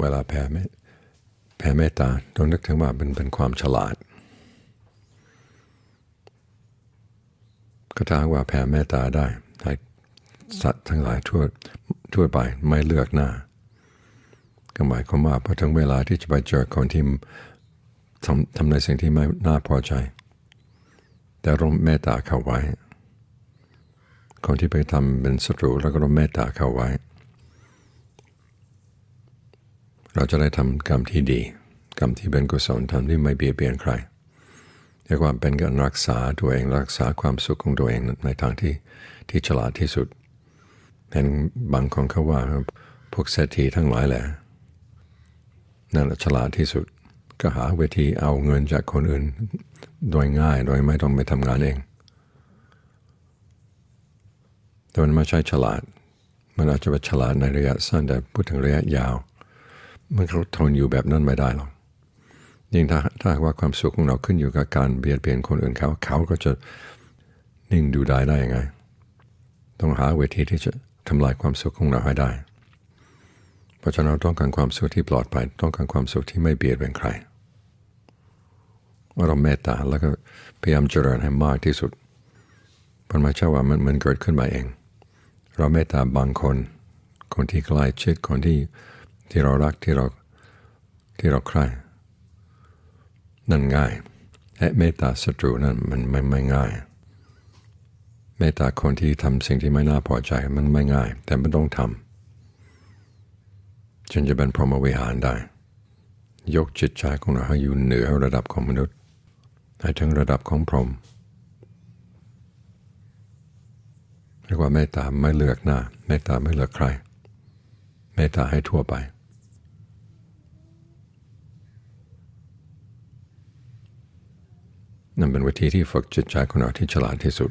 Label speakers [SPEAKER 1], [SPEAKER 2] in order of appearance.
[SPEAKER 1] เวลาแผ่เมตแผ่เมตตาต้องนึกถึงว่าเป็นเป็นความฉลาดก็ถ้าว่าแผ่เมตตาได้ให้สัตว์ทั้งหลายทั่วทั่วไปไม่เลือกหน้า ก็หมายความว่าพอถึงเวลาที่จะไปเจอคนที่ทำทำในสิ่งที่ไม่น่าพอใจ แต่ร่มเมตตาเข้าไว้ คนที่ไปทำเป็นศัตรูแล้วก็ร่มเมตตาเข้าไว้ เราจะได้ทำกรรมที่ดี กรรมที่เป็นกุศลทำที่ไม่เบียดเบียนใครเรียกว่าเป็นการรักษาตัวเองรักษาความสุขของตัวเองในทางที่ที่ฉลาดที่สุดเห็นบางคนเขาว่าพวกเศรษฐีทั้งหลายแหละนั่นฉลาดที่สุด ก็หาวิธีเอาเงินจากคนอื่น โดยง่ายโดยไม่ต้องไปทำงานเอง แต่มันไม่ใช่ฉลาด มันอาจจะเป็นฉลาดในระยะสั้นแต่พูดถึงระยะยาว มันเขาทนอยู่แบบนั้นไม่ได้หรอกยิ่งถ้าถ้าว่าความสุขของเราขึ้นอยู่กับการเบียดเบียนคนอื่นเขาเขาก็จะนิ่งดูได้ได้ยังไง ต้องหาเวทีที่จะทำลายความสุขของเราให้ได้ เพราะฉะนั้นเราต้องการความสุขที่ปลอดภัยต้องการความสุขที่ไม่เบียดเบียนใครเราเมตตาแล้วก็พยายามเจริญให้มากที่สุดมันไม่ใช่ว่ามันมันเกิดขึ้นมาเอง เราเมตตาบางคน คนที่ใกล้ชิดคนที่ ที่เรารักที่เราที่เราใคร่นั่นง่ายและเมตตาศัตรูนั่นมันไม่ไม่ง่าย เมตตาคนที่ทำสิ่งที่ไม่น่าพอใจมันไม่ง่าย แต่มันต้องทำจนจะเป็นพรหมวิหารได้ ยกจิตใจของเราให้อยู่เหนือระดับของมนุษย์ให้ถึงระดับของพรหมเรียกว่าเมตตาไม่เลือกหน้า เมตตาไม่เลือกใคร เมตตาให้ทั่วไป นั่นเป็นวิธีที่ฝึกจิตใจของเราที่ฉลาดที่สุด